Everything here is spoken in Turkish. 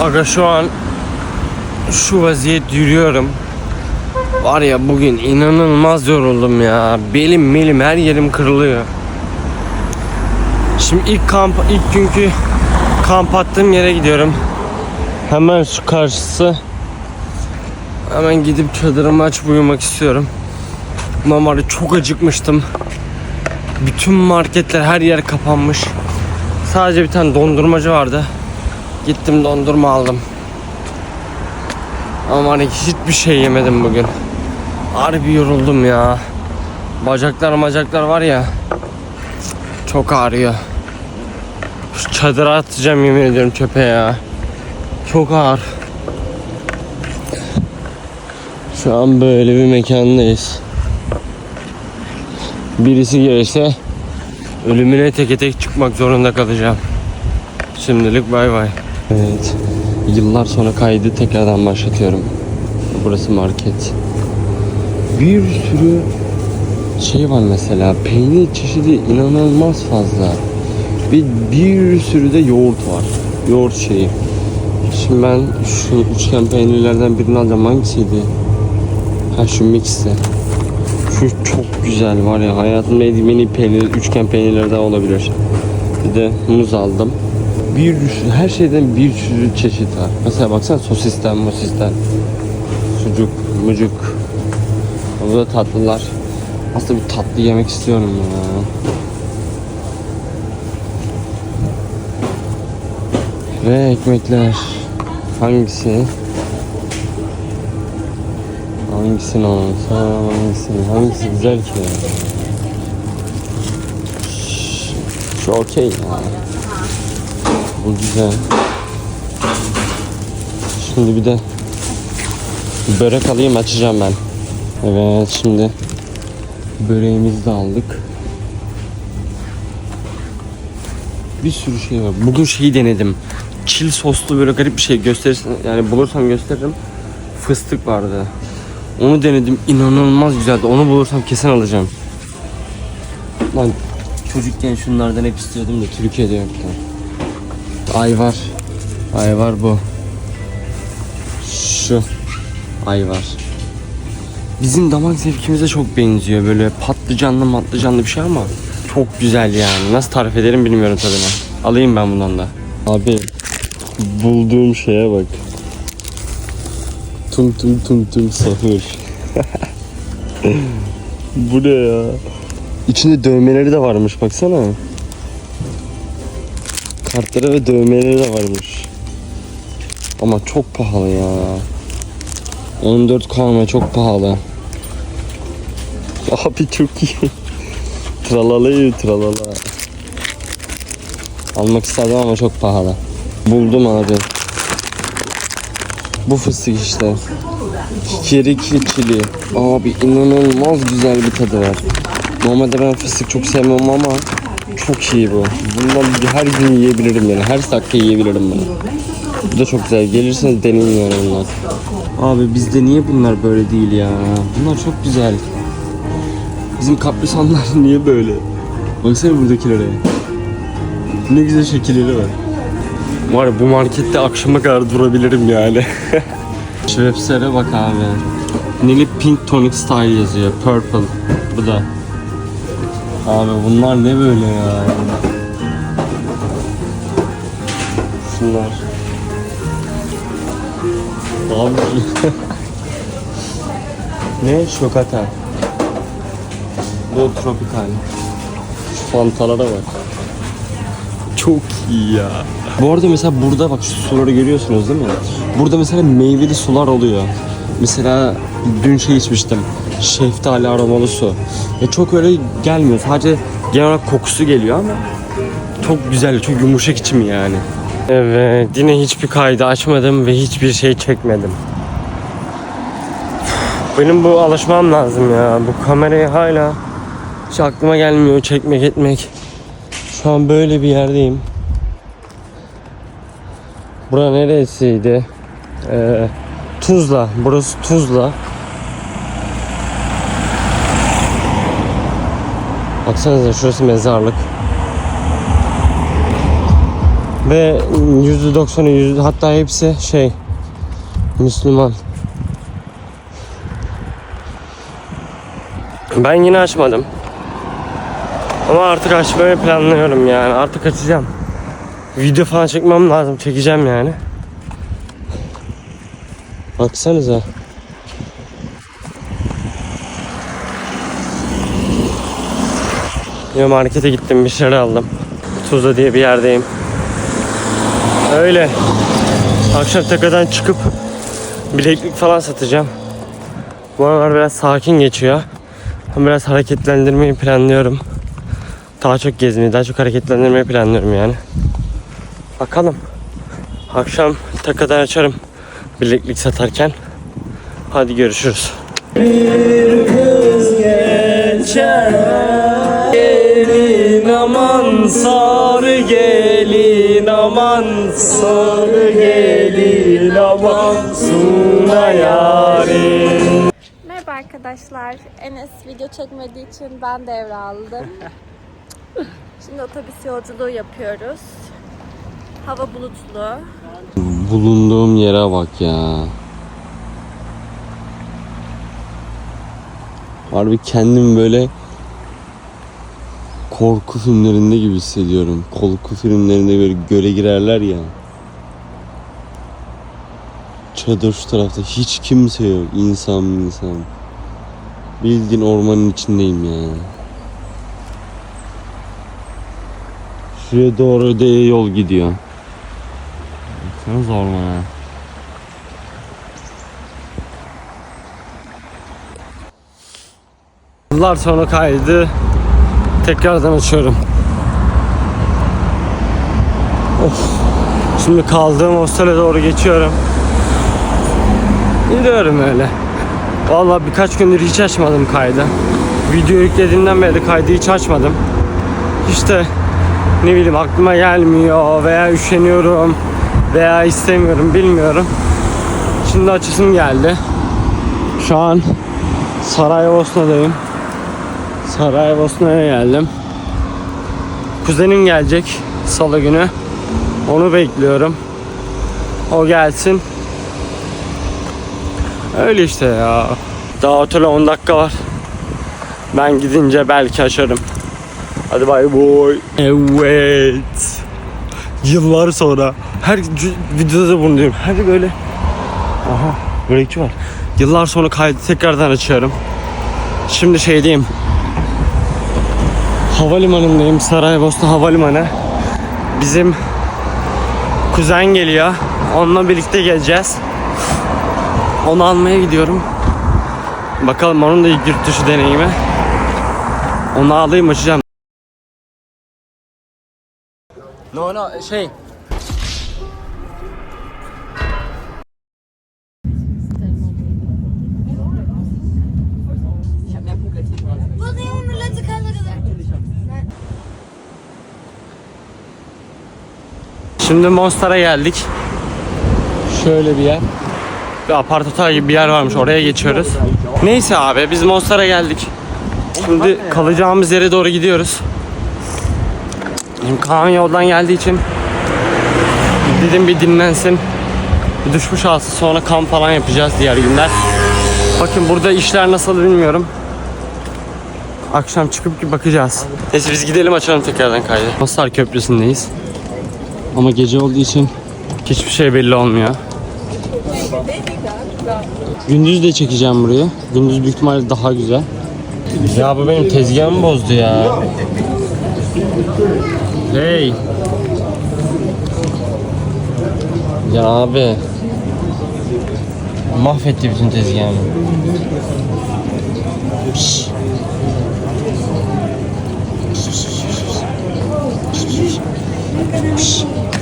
Aga şu an şu vaziyet yürüyorum. Var ya bugün inanılmaz yoruldum ya. Belim melim her yerim kırılıyor. Şimdi ilk kamp ilk günkü kamp attığım yere gidiyorum. Hemen şu karşısı. Hemen gidip çadırımı açıp uyumak istiyorum. Ya çok acıkmıştım. Bütün marketler her yer kapanmış. Sadece bir tane dondurmacı vardı. Gittim dondurma aldım. Ama hani hiçbir şey yemedim bugün. Harbi yoruldum ya. Bacaklar macaklar var ya. Çok ağrıyor. Şu çadıra atacağım yemin ediyorum çöpe ya. Çok ağır. Şu an böyle bir mekandayız. Birisi gelirse ölümüne teke tek çıkmak zorunda kalacağım. Şimdilik bay bay. Evet. Yıllar sonra kaydı tekrardan başlatıyorum. Burası market. Bir sürü şey var mesela. Peynir çeşidi inanılmaz fazla. Bir, bir sürü de yoğurt var. Yoğurt şeyi. Şimdi ben şu üçgen peynirlerden birini alacağım. Hangisiydi? Ha şu mixti. Şu çok güzel var ya. Hayatımda yediğim en iyi peynir, üçgen peynirlerden olabilir. Bir de muz aldım. Bir her şeyden bir sürü çeşit var. Mesela baksana sosisten, mosisten. Sucuk, mucuk. Burada tatlılar. Aslında bir tatlı yemek istiyorum ya. Ve ekmekler. Hangisi? Hangisini alsam, hangisini, hangisi güzel ki Şu okey ya. Bu güzel. Şimdi bir de börek alayım açacağım ben. Evet şimdi böreğimizi de aldık. Bir sürü şey var. Bugün şeyi denedim. Çil soslu böyle garip bir şey gösterirsin. Yani bulursam gösteririm. Fıstık vardı. Onu denedim. inanılmaz güzeldi. Onu bulursam kesin alacağım. Lan çocukken şunlardan hep istiyordum da Türkiye'de yoktu. Ay var. Ay var bu. Şu. Ay var. Bizim damak zevkimize çok benziyor. Böyle patlıcanlı matlıcanlı bir şey ama çok güzel yani. Nasıl tarif ederim bilmiyorum tadını. Alayım ben bundan da. Abi bulduğum şeye bak. Tum tum tum tum sahur. Bu ne ya? İçinde dövmeleri de varmış baksana. Kartları ve dövmeleri de varmış. Ama çok pahalı ya. 14 kalma çok pahalı. Abi çok iyi. Tralalayı tralala. Almak istedim ama çok pahalı. Buldum abi. Bu fıstık işte. Kiriki çili. Abi inanılmaz güzel bir tadı var. Normalde ben fıstık çok sevmem ama çok iyi bu. Bundan her gün yiyebilirim yani. Her dakika yiyebilirim bunu. Bu da çok güzel. Gelirseniz deneyin yani bunlar. Abi bizde niye bunlar böyle değil ya? Bunlar çok güzel. Bizim kaprisanlar niye böyle? Baksana buradakilere. Ne güzel şekilleri var. Var bu markette akşama kadar durabilirim yani. Schweppes'e bak abi. Nili Pink Tonic Style yazıyor. Purple. Bu da. Abi bunlar ne böyle ya? Şunlar. Abi. ne? Şokata. Bu tropikal. Şu fantalara bak. Çok iyi ya. Bu arada mesela burada bak şu suları görüyorsunuz değil mi? Burada mesela meyveli sular oluyor. Mesela dün şey içmiştim. Şeftali aromalı su. Ya çok öyle gelmiyor. Sadece genel olarak kokusu geliyor ama çok güzel, çok yumuşak içim yani. Evet, yine hiçbir kaydı açmadım ve hiçbir şey çekmedim. Benim bu alışmam lazım ya. Bu kamerayı hala hiç aklıma gelmiyor çekmek etmek. Şu an böyle bir yerdeyim. Bura neresiydi? Ee, Tuzla. Burası Tuzla. Baksanıza şurası mezarlık. Ve %90'ı yüzde hatta hepsi şey Müslüman. Ben yine açmadım. Ama artık açmayı planlıyorum yani. Artık açacağım. Video falan çekmem lazım. Çekeceğim yani. Baksanıza. Ya markete gittim bir şeyler aldım. Tuzla diye bir yerdeyim. Öyle. Akşam tekadan çıkıp bileklik falan satacağım. Bu aralar biraz sakin geçiyor. Ama biraz hareketlendirmeyi planlıyorum. Daha çok gezmeyi, daha çok hareketlendirmeyi planlıyorum yani. Bakalım. Akşam takadan açarım bileklik satarken. Hadi görüşürüz. Gelin aman sarı gelin aman sarı gelin aman suna yarim. Merhaba arkadaşlar. Enes video çekmediği için ben devraldım. Şimdi otobüs yolculuğu yapıyoruz. Hava bulutlu. Bulunduğum yere bak ya. Harbi kendim böyle korku filmlerinde gibi hissediyorum. Korku filmlerinde böyle göle girerler ya. Çadır şu tarafta hiç kimse yok. İnsan insan. Bildiğin ormanın içindeyim ya. Şuraya doğru da yol gidiyor. Baksanız ormana. Yıllar sonra kaydı tekrardan açıyorum. Of. Şimdi kaldığım hostele doğru geçiyorum. Gidiyorum öyle. Vallahi birkaç gündür hiç açmadım kaydı. Video yüklediğimden beri kaydı hiç açmadım. İşte ne bileyim aklıma gelmiyor veya üşeniyorum veya istemiyorum bilmiyorum. Şimdi açısım geldi. Şu an Saraybosna'dayım. Saraybosna'ya geldim. Kuzenim gelecek salı günü. Onu bekliyorum. O gelsin. Öyle işte ya. Daha otele 10 dakika var. Ben gidince belki açarım. Hadi bay boy. Evet. Yıllar sonra. Her videoda da bunu diyorum. Her böyle. Aha börekçi var. Yıllar sonra kaydı tekrardan açıyorum. Şimdi şeydeyim. Havalimanındayım. Saraybosna Havalimanı. Bizim kuzen geliyor. Onunla birlikte geleceğiz. Onu almaya gidiyorum. Bakalım onun da ilk yurt dışı deneyimi. Onu alayım açacağım. No no şey. Şimdi Monster'a geldik. Şöyle bir yer. Bir apart gibi bir yer varmış. Oraya geçiyoruz. Neyse abi biz Monster'a geldik. Şimdi kalacağımız yere doğru gidiyoruz. Şimdi Kaan yoldan geldiği için dedim bir dinlensin. Bir düşmüş alsın sonra kamp falan yapacağız diğer günler. Bakın burada işler nasıl bilmiyorum. Akşam çıkıp bakacağız. Neyse biz gidelim açalım tekrardan kaydı. Masar Köprüsü'ndeyiz. Ama gece olduğu için hiçbir şey belli olmuyor. Gündüz de çekeceğim burayı. Gündüz büyük ihtimalle daha güzel. Ya bu benim tezgahımı bozdu ya. Hey. Ya abi. Mahvetti bütün tezgahımı. Şşş. görüşürüz.